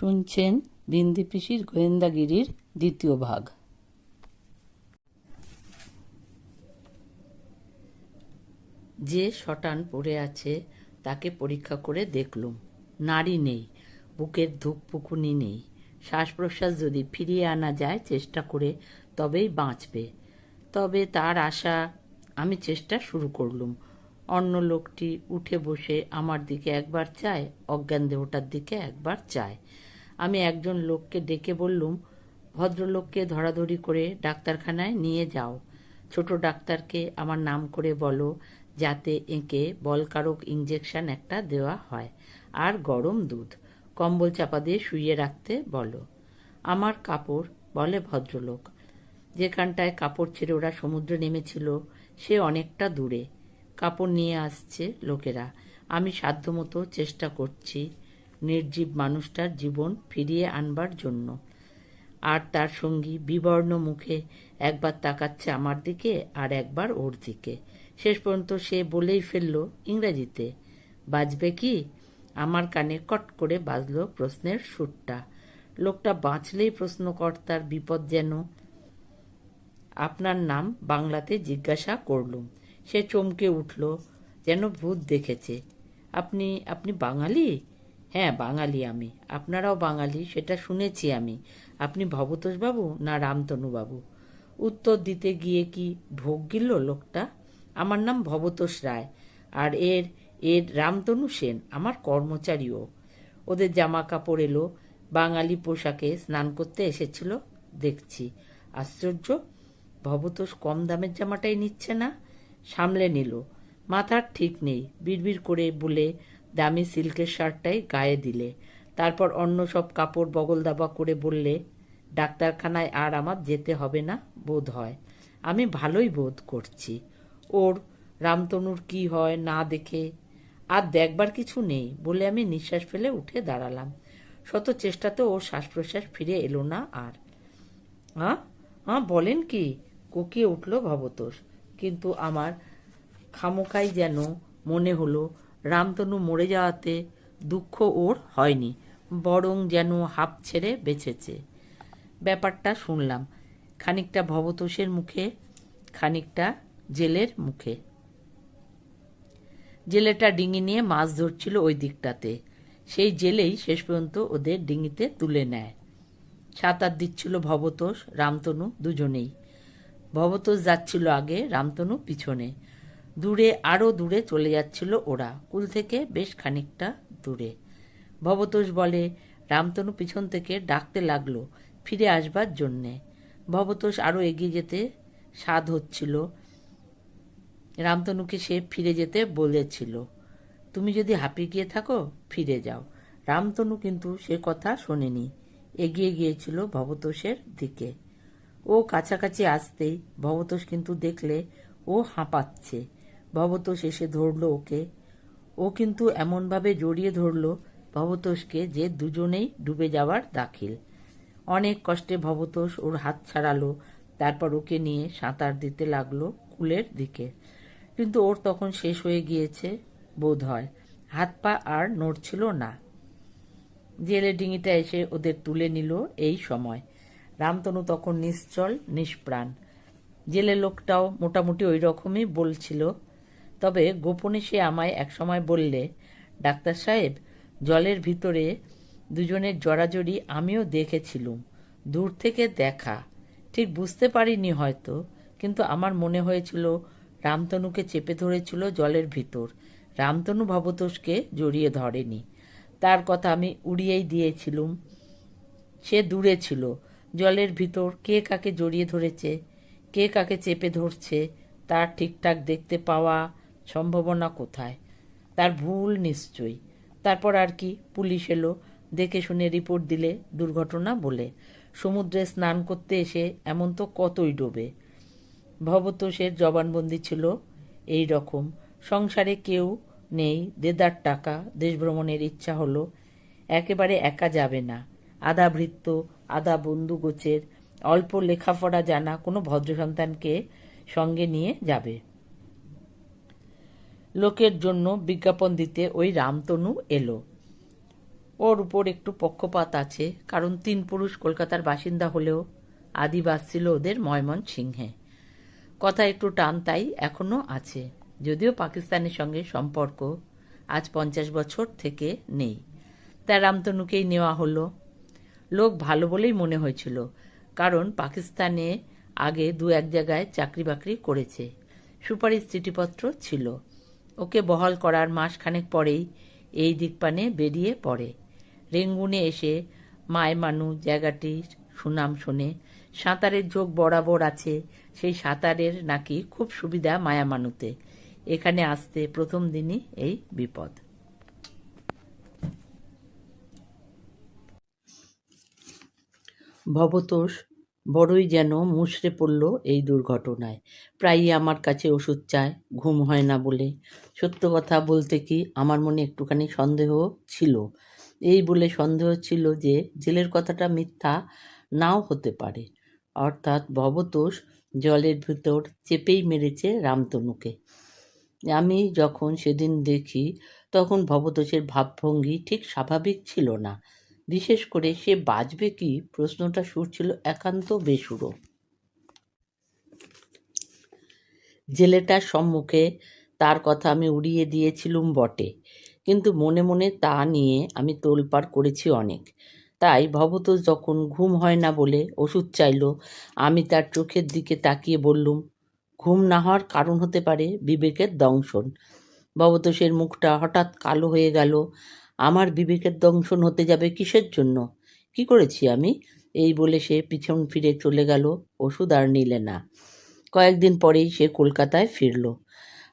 শুনছেন বিন্দি পিসির গোয়েন্দাগিরির দ্বিতীয় ভাগ। যে শটান পড়ে আছে, তাকে পরীক্ষা করে দেখলুম। নারী নেই, বুকের ধূপপুকুনি নেই। শ্বাস প্রশ্বাস যদি ফিরিয়ে আনা যায় চেষ্টা করে, তবেই বাঁচবে। তবে তার আশা, আমি চেষ্টা শুরু করলুম। অন্য লোকটি উঠে বসে আমার দিকে একবার চায়, অজ্ঞান দেহটার দিকে একবার চায়। আমি একজন লোককে ডেকে বললুম, ভদ্রলোককে ধরাধরি করে ডাক্তারখানায় নিয়ে যাও। ছোট ডাক্তারকে আমার নাম করে বলো, যাতে এঁকে বলকারক ইঞ্জেকশন একটা দেওয়া হয়। আর গরম দুধ, কম্বল চাপা দিয়ে শুইয়ে রাখতে বলো। আমার কাপড়, বলে ভদ্রলোক, যেখানটায় কাপড় ছেড়ে ওরা সমুদ্রে নেমেছিল, সে অনেকটা দূরে। কাপড় নিয়ে আসছে লোকেরা। আমি সাধ্যমতো চেষ্টা করছি নির্জীব মানুষটার জীবন ফিরিয়ে আনবার জন্য। আর তার সঙ্গী বিবর্ণ মুখে একবার তাকাচ্ছে আমার দিকে আর একবার ওর দিকে। শেষ পর্যন্ত সে বলেই ফেলল, ইংরেজিতে বাজবে কি? আমার কানে কট করে বাজল প্রশ্নের সুরটা। লোকটা বাঁচলেই প্রশ্নকর্তার বিপদ যেন। আপনার নাম বাংলাতে জিজ্ঞাসা করলুম। সে চমকে উঠল, যেন ভূত দেখেছে। আপনি আপনি বাঙালি? হ্যাঁ বাঙালি আমি। আপনারাও বাঙালি, সেটা শুনেছি আমি। আপনি ভবতোষবাবু না রামতনুবাবু? উত্তর দিতে গিয়ে কি ভোগ গিলল লোকটা? আমার নাম ভবতোষ রায়। আর এর এর রামতনু সেন, আমার কর্মচারীও। ওদের জামা কাপড় এলো, বাঙালি পোশাকে স্নান করতে এসেছিল, দেখছি। আশ্চর্য, ভবতোষ কম দামের জামাটাই নিচ্ছে না? সামলে নিল। মাথার ঠিক নেই, বিড়বিড় করে বলে দামি সিল্কের শার্টটাই গায়ে দিলে। তারপর অন্য সব কাপড় বগল দাবা করে বললে, ডাক্তারখানায় আর আমার যেতে হবে না, বোধ হয়। আমি ভালোই বোধ করছি। ওর, রামতনুর কি হয় না দেখে আর দেখবার কিছু নেই। বলে আমি নিঃশ্বাস ফেলে উঠে দাঁড়ালাম। শত চেষ্টাতে ওর শ্বাস প্রশ্বাস ফিরে এলো না আর। হ্যাঁ হ্যাঁ বলেন কি? কোকিয়ে উঠল ভবতোষ। কিন্তু আমার খামোকাই যেন মনে হলো রামতনু মরে যাওয়াতে দুঃখ ওর হয়নি, বরং যেন হাঁপ ছেড়ে বেঁচেছে। ব্যাপারটা শুনলাম। খানিকটা ভবতোষের মুখে, খানিকটা জেলের মুখে। জেলেটা ডিঙি নিয়ে মাছ ধরছিল ওই দিকটাতে। সেই জেলেই শেষ পর্যন্ত ওদের ডিঙিতে তুলে নেয়। সাঁতার দিচ্ছিল ভবতোষ, রামতনু দুজনেই। ভবতোষ যাচ্ছিল আগে, রামতনু পিছনে। দূরে আরও দূরে চলে যাচ্ছিল ওরা। কুল থেকে বেশ খানিকটা দূরে। ভবতোষ বলে, রামতনু পিছন থেকে ডাকতে লাগল ফিরে আসবার জন্যে। ভবতোষ আরও এগিয়ে যেতে স্বাদ হচ্ছিল। রামতনুকে সে ফিরে যেতে বলেছিল, তুমি যদি হাঁপিয়ে গিয়ে থাকো, ফিরে যাও। রামতনু কিন্তু সে কথা শোনেনি। এগিয়ে গিয়েছিল ভবতোষের দিকে। ও কাছাকাছি আসতেই ভবতোষ কিন্তু দেখলে ও হাঁপাচ্ছে। ভবতোষ এসে ধরল ওকে। ও কিন্তু এমনভাবে জড়িয়ে ধরল ভবতোষকে যে দুজনেই ডুবে যাওয়ার দাখিল। অনেক কষ্টে ভবতোষ ওর হাত ছাড়ালো, তারপর ওকে নিয়ে সাঁতার দিতে লাগল কুলের দিকে। কিন্তু ওর তখন শেষ হয়ে গিয়েছে বোধ হয়। হাত পা আর নড়ছিল না। জেলে ডিঙিটা এসে ওদের তুলে নিল এই সময়। রামতনু তখন নিশ্চল, নিষ্প্রাণ। জেলে লোকটাও মোটামুটি ওই রকমই বলছিল তবে গোপনে সে আমায় একসময় বললে, ডাক্তার সাহেব, জলের ভিতরে দুজনের জড়াজড়ি আমিও দেখেছিলুম, দূর থেকে দেখা। ঠিক বুঝতে পারিনি হয়তো, কিন্তু আমার মনে হয়েছিল রামতনুকে চেপে ধরেছিল জলের ভিতর। রামতনু ভবতোষকে জড়িয়ে ধরেনি। তার কথা আমি উড়িয়েই দিয়েছিলুম, সে দূরে ছিল। জলের ভিতর কে কাকে জড়িয়ে ধরেছে, কে কাকে চেপে ধরছে, তার ঠিকঠাক দেখতে পাওয়া সম্ভাবনা কোথায়? তার ভুল নিশ্চয়ই। তারপর আর কি? পুলিশ এলো, দেখে শুনে রিপোর্ট দিলে দুর্ঘটনা বলে। সমুদ্রে স্নান করতে এসে এমন তো কতই ডোবে। ভবতোষের জবানবন্দি ছিল এই রকম। সংসারে কেউ নেই, দেদার টাকা, দেশভ্রমণের ইচ্ছা হলো, একেবারে একা যাবে না। আধা ভৃত্য, আধা বন্ধু গোছের অল্প লেখাপড়া জানা কোনো ভদ্র সন্তানকে সঙ্গে নিয়ে যাবে। লোকের জন্য বিজ্ঞাপন দিতে ওই রামতনু এলো। ওর উপর একটু পক্ষপাত আছে, কারণ তিন পুরুষ কলকাতার বাসিন্দা হলেও আদিবাস ছিল ওদের ময়মন সিংহে কথা একটু টান তাই এখনও আছে, যদিও পাকিস্তানের সঙ্গে সম্পর্ক আজ পঞ্চাশ বছর থেকে নেই। তা রামতনুকেই নেওয়া হলো। লোক ভালো বলেই মনে হয়েছিল, কারণ পাকিস্তানে আগে দু এক জায়গায় চাকরি বাকরি করেছে। সুপারিশ চিঠিপত্র ছিল। ওকে বহাল করার মাসখানেক পরেই এই দিকপানে বেরিয়ে পড়ে। রেঙ্গুনে এসে মায় মানু জায়গাটির সুনাম শোনে সাঁতারের যোগ বরাবর আছে সেই সাঁতারের নাকি খুব সুবিধা মায়ামানুতে। এখানে আসতে প্রথম দিনই এই বিপদ। ভবতোষ বড়ই যেন মুষড়ে পড়ল এই দুর্ঘটনায়। প্রায়ই আমার কাছে ওষুধ চায়, ঘুম হয় না বলে। সত্য কথা বলতে কি আমার মনে একটুখানি সন্দেহ ছিল। এই বলে সন্দেহ ছিল যে জেলের কথাটা মিথ্যা নাও হতে পারে। অর্থাৎ ভবতোষ জলের ভিতর চেপেই মেরেছে রামতনুকে। আমি যখন সেদিন দেখি, তখন ভবতোষের ভাবভঙ্গি ঠিক স্বাভাবিক ছিল না। বিশেষ করে সে বাঁচবে কি? প্রশ্নটা সুর ছিল একান্ত বেসুরো। জেলেটার সম্মুখে তার কথা আমি উড়িয়ে দিয়েছিলুম বটে, কিন্তু মনে মনে তা নিয়ে আমি তোলপাড় করেছি অনেক। তাই ভবতোষ যখন ঘুম হয় না বলে ওষুধ চাইল, আমি তার চোখের দিকে তাকিয়ে বললুম, ঘুম না হওয়ার কারণ হতে পারে বিবেকের দংশন। ভবতোষের মুখটা হঠাৎ কালো হয়ে গেল আমার বিবেকের দংশন হতে যাবে কিসের জন্য? কি করেছি আমি? এই বলে সে পিছন ফিরে চলে গেল, ওষুধ আর নিলে না। কয়েকদিন পরেই সে কলকাতায় ফিরল।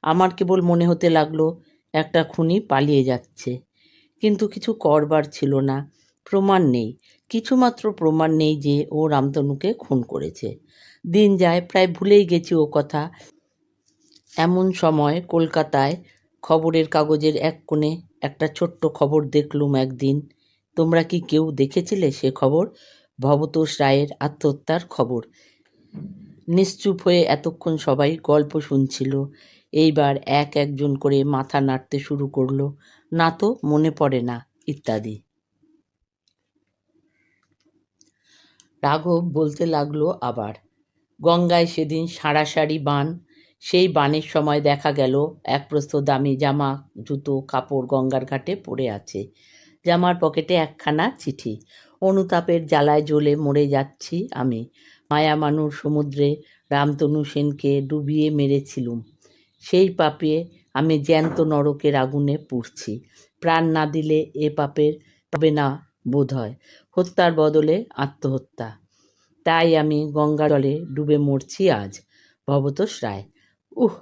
আমার কেবল মনে হতে লাগল, একটা খুনি পালিয়ে যাচ্ছে। কিন্তু কিছু করবার ছিল না, প্রমাণ নেই, কিছুমাত্র প্রমাণ নেই যে ও রামতনুকে খুন করেছে। দিন যায়, প্রায় ভুলেই গেছি ও কথা। এমন সময় কলকাতায় খবরের কাগজের এক কোণে একটা ছোট্ট খবর দেখলুম একদিন। তোমরা কি কেউ দেখেছিলে সে খবর? ভবতোষ রায়ের আত্মহত্যার খবর। নিশ্চুপ হয়ে এতক্ষণ সবাই গল্প শুনছিল। এইবার এক একজন করে মাথা নাড়তে শুরু করল। না তো, মনে পড়ে না, ইত্যাদি। রাঘব বলতে লাগল আবার। গঙ্গায় সেদিন সারাসারি বান সেই বানের সময় দেখা গেল, এক প্রস্থ দামি জামা, জুতো, কাপড় গঙ্গার ঘাটে পড়ে আছে। জামার পকেটে একখানা চিঠি, অনুতাপের জ্বালায় জ্বলে মরে যাচ্ছি আমি। মায়া মায়ামানুর সমুদ্রে রামতনু সেনকে ডুবিয়ে মেরেছিলুম। সেই পাপে আমি জ্যান্ত নরকের আগুনে পুড়ছি। প্রাণ না দিলে এ পাপের হবে না বোধ হয়। হত্যার বদলে আত্মহত্যা। তাই আমি গঙ্গা জলে ডুবে মরছি আজ, ভবতোষ রায়। উহ,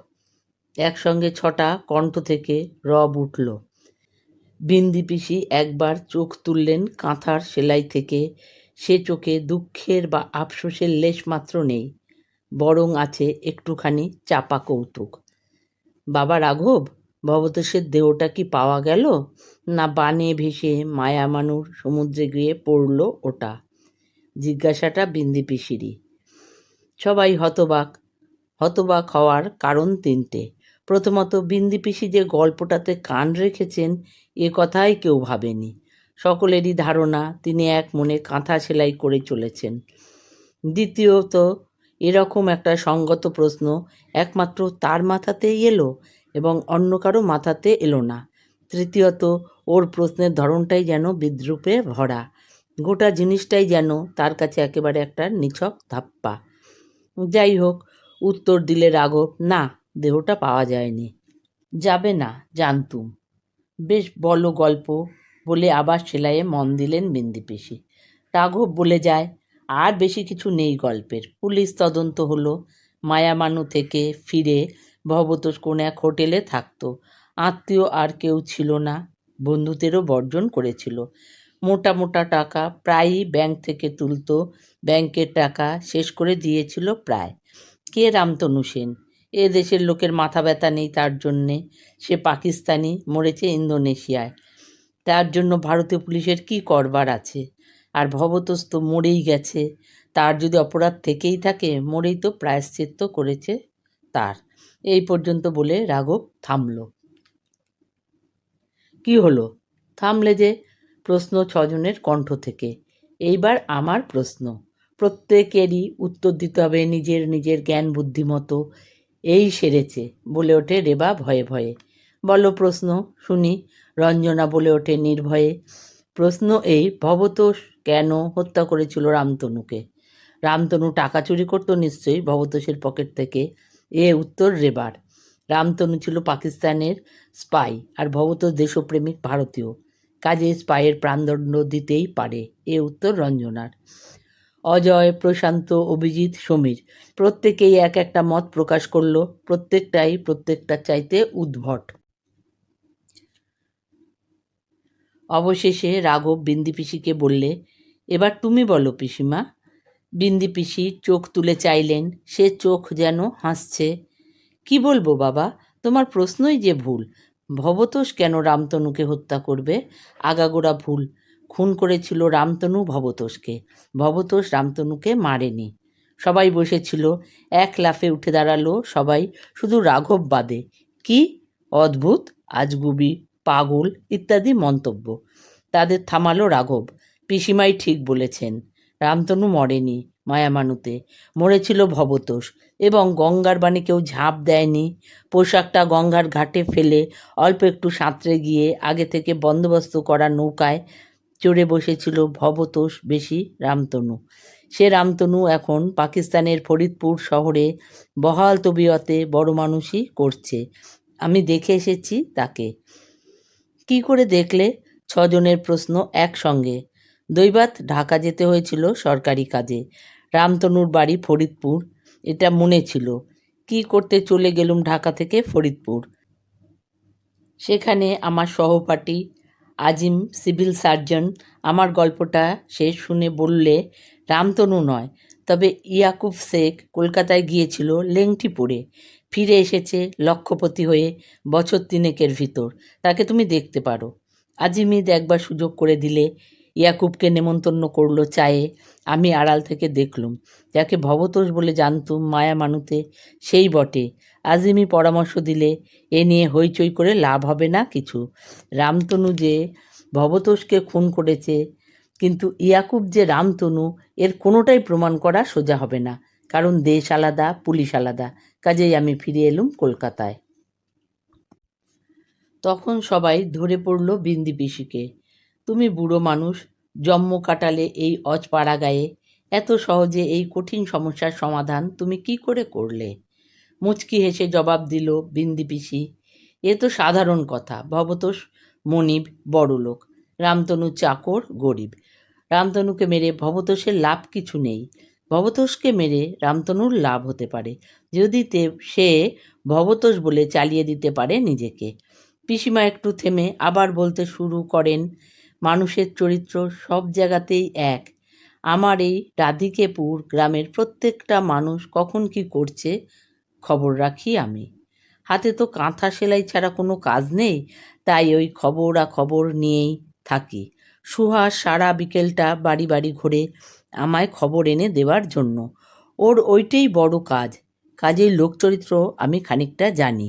একসঙ্গে ছটা কণ্ঠ থেকে রব উঠল। বিন্দি পিসি একবার চোখ তুললেন কাঁথার সেলাই থেকে। সে চোখে দুঃখের বা আফসোসের লেশ মাত্র নেই, বরং আছে একটুখানি চাপা কৌতুক। বাবা রাঘব, ভবতোষের দেহটা কি পাওয়া গেল? না বানে ভেসে মায়ামানুর সমুদ্রে গিয়ে পড়ল ওটা? জিজ্ঞাসাটা বিন্দি পিসিরই। সবাই হতবাক হতবাক হওয়ার কারণ তিনটে। প্রথমত, বিন্দি পিসি যে গল্পটাতে কান রেখেছেন, এ কথাই কেউ ভাবেনি। সকলেরই ধারণা, তিনি এক মনে কাঁথা সেলাই করে চলেছেন। দ্বিতীয়ত, এরকম একটা সঙ্গত প্রশ্ন একমাত্র তার মাথাতেই এলো এবং অন্য কারও মাথাতে এলো না। তৃতীয়ত, ওর প্রশ্নের ধরনটাই যেন বিদ্রুপে ভরা। গোটা জিনিসটাই যেন তার কাছে একেবারে একটা নিছক ধাপ্পা। যাই হোক উত্তর দিলে রাঘব, না, দেহটা পাওয়া যায়নি। যাবে না, জানতুম। বেশ, বলো গল্প। বলে আবার সেলাইয়ে মন দিলেন বিন্দি পিসি। রাঘব বলে যায়, আর বেশি কিছু নেই গল্পের। পুলিশ তদন্ত হলো। মায়ামানু থেকে ফিরে ভবতোষ কোন এক হোটেলে থাকতো। আত্মীয় আর কেউ ছিল না। বন্ধুদেরও বর্জন করেছিল। মোটা মোটা টাকা প্রায়ই ব্যাংক থেকে তুলতো। ব্যাংকের টাকা শেষ করে দিয়েছিল প্রায়। কে রামতনু সেন? এ দেশের লোকের মাথা ব্যথা নেই তার জন্যে। সে পাকিস্তানি, মরেছে ইন্দোনেশিয়ায়। তার জন্য ভারতীয় পুলিশের কি করবার আছে? আর ভবতোষ তো মরেই গেছে। তার যদি অপরাধ থেকেই থাকে, মরেই তো প্রায়শ্চিত্ত করেছে তার। এই পর্যন্ত বলে রাঘব থামল। কি হলো? থামলে যে প্রশ্ন ছজনের কণ্ঠ থেকে। এইবার আমার প্রশ্ন। প্রত্যেকেরই উত্তর দিতে হবে নিজের নিজের জ্ঞান বুদ্ধিমতো এই সেরেছে, বলে ওঠে রেবা ভয়ে ভয়ে। বলো প্রশ্ন, শুনি। রঞ্জনা বলে ওঠে নির্ভয়ে। প্রশ্ন এই, ভবতোষ কেন হত্যা করেছিল রামতনুকে? রামতনু টাকা চুরি করতো নিশ্চয়ই ভবতোষের পকেট থেকে। এ উত্তর রেবার। রামতনু ছিল পাকিস্তানের স্পাই আর ভবতোষ দেশপ্রেমিক ভারতীয়। কাজে স্পাইয়ের প্রাণদণ্ড দিতেই পারে, এ উত্তর রঞ্জনার। অজয়, প্রশান্ত, অভিজিৎ, সমীর। প্রত্যেকেই এক একটা মত প্রকাশ করল, প্রত্যেকটাই প্রত্যেকটা চাইতে উদ্ভট। অবশেষে রাঘব বিন্দি পিসিকে বললে, এবার তুমি বলো পিসিমা। বিন্দি পিসি চোখ তুলে চাইলেন, সে চোখ যেন হাসছে। কি বলব বাবা, তোমার প্রশ্নই যে ভুল। ভবতোষ কেন রামতনুকে হত্যা করবে? আগাগোড়া ভুল। খুন করেছিল রামতনু ভবতোষকে। ভবতোষ রামতনুকে মারেনি। সবাই বসেছিল, এক লাফে উঠে দাঁড়াল সবাই, শুধু রাঘব বাদে। কি অদ্ভুত, আজগুবি, পাগল ইত্যাদি মন্তব্য। তাদের থামালো রাঘব। পিসিমাই ঠিক বলেছেন, রামতনু মরেনি মায়ামানুতে। মরেছিল ভবতোষ। এবং গঙ্গার বাণী কেউ ঝাঁপ দেয়নি। পোশাকটা গঙ্গার ঘাটে ফেলে অল্প একটু সাঁতরে গিয়ে আগে থেকে বন্দোবস্ত করা নৌকায় চড়ে বসেছিল ভবতোষ বেশি রামতনু। সে রামতনু এখন পাকিস্তানের ফরিদপুর শহরে বহাল তবিয়তে বড় মানুষই করছে। আমি দেখে এসেছি তাকে। কি করে দেখলে? ছজনের প্রশ্ন একসঙ্গে। দৈবাত ঢাকা যেতে হয়েছিল সরকারি কাজে। রামতনুর বাড়ি ফরিদপুর। এটা মনে ছিল। কি করতে চলে গেলুম ঢাকা থেকে ফরিদপুর? সেখানে আমার সহপাঠী আজিম সিভিল সার্জন, আমার গল্পটা সে শুনে বললে রামতনু নয়, তবে ইয়াকুব শেখ কলকাতায় গিয়েছিল লেংটি পড়ে ফিরে এসেছে লক্ষপতি হয়ে বছর তিনেকের ভিতর। তাকে তুমি দেখতে পারো। আজিমিদ একবার সুযোগ করে দিলে ইয়াকুবকে নেমন্তন্ন করল চায়ে। আমি আড়াল থেকে দেখলুম, যাকে ভবতোষ বলে জানতুম মায়া মানুতে। সেই বটে আজিমি পরামর্শ দিলে, এ নিয়ে হইচই করে লাভ হবে না কিছু। রামতনু যে ভবতোষকে খুন করেছে, কিন্তু ইয়াকুব যে রামতনু, এর কোনোটাই প্রমাণ করা সোজা হবে না, কারণ দেশ আলাদা, পুলিশ আলাদা। কাজেই আমি ফিরে এলুম কলকাতায়। তখন সবাই ধরে পড়ল বিন্দি পিসিকে। তুমি বুড়ো মানুষ, জন্ম কাটালে এই অজপাড়া গায়ে এত সহজে এই কঠিন সমস্যার সমাধান তুমি কি করে করলে? মুচকি হেসে জবাব দিল বিন্দি পিসি, এ তো সাধারণ কথা, ভবতোষ মনিব বড়লোক, রামতনু চাকর গরিব। রামতনুকে মেরে ভবতোষের লাভ কিছু নেই। ভবতোষকে মেরে রামতনুর লাভ হতে পারে, যদি তে, সে ভবতোষ বলে চালিয়ে দিতে পারে নিজেকে। পিসিমা একটু থেমে আবার বলতে শুরু করেন মানুষের চরিত্র সব জায়গাতেই এক। আমার এই রাধিকেপুর গ্রামের প্রত্যেকটা মানুষ কখন কি করছে, খবর রাখি আমি। হাতে তো কাঁথা সেলাই ছাড়া কোনো কাজ নেই, তাই ওই খবরা খবর নিয়েই থাকি। সুহা সারা বিকেলটা বাড়ি বাড়ি ঘুরে আমায় খবর এনে দেওয়ার জন্য। ওর ওইটাই বড় কাজ। কাজেই লোকচরিত্র আমি খানিকটা জানি।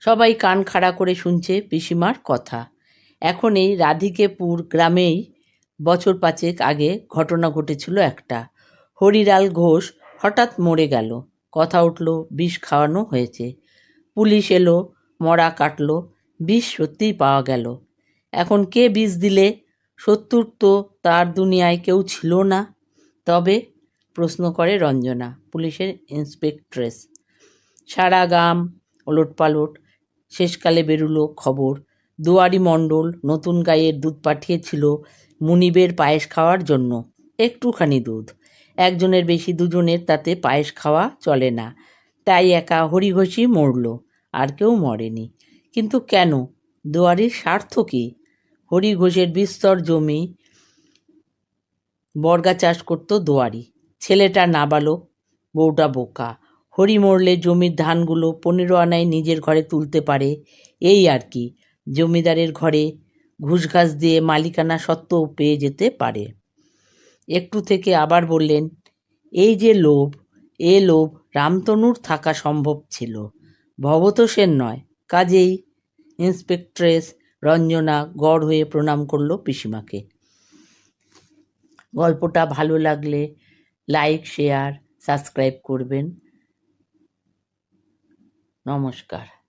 সবাই কান খাড়া করে শুনছে পিসিমার কথা। এখন এই রাধিকেপুর গ্রামেই বছর পাঁচেক আগে ঘটনা ঘটেছিল একটা। হরিলাল ঘোষ হঠাৎ মরে গেল। কথা উঠল, বিষ খাওয়ানো হয়েছে। পুলিশ এলো, মরা কাটলো, বিষ সত্যিই পাওয়া গেল। এখন কে বিষ দিলে? সত্তর তো তার দুনিয়ায় কেউ ছিল না। তবে প্রশ্ন করে রঞ্জনা, পুলিশের ইন্সপেক্ট্রেস। সারা গ্রাম ওলটপালট শেষকালে বেরুলো খবর। দুয়ারি মণ্ডল নতুন গাইয়ের দুধ পাঠিয়েছিল মুনিবের পায়েস খাওয়ার জন্য। একটুখানি দুধ। একজনের বেশি দুজনের তাতে পায়েস খাওয়া চলে না। তাই একা হরিঘোষই মরল, আর কেউ মরেনি। কিন্তু কেন? দুয়ারির স্বার্থ কী? হরিঘোষের বিস্তর জমি বর্গা চাষ করতো দুয়ারি। ছেলেটা নাবালক, বউটা বোকা। হরি মরলে জমির ধানগুলো পনেরো আনায় নিজের ঘরে তুলতে পারে, এই আর কি। জমিদারের ঘরে ঘুষ ঘাস দিয়ে মালিকানা সত্ত্বেও পেয়ে যেতে পারে। একটু থেকে আবার বললেন, এই যে লোভ, এ লোভ রামতনুর থাকা সম্ভব ছিল। ভবতোষের নয়, কাজেই ইন্সপেক্ট্রেস রঞ্জনা গড় হয়ে প্রণাম করল পিসিমাকে। গল্পটা ভালো লাগলে লাইক, শেয়ার, সাবস্ক্রাইব করবেন। নমস্কার।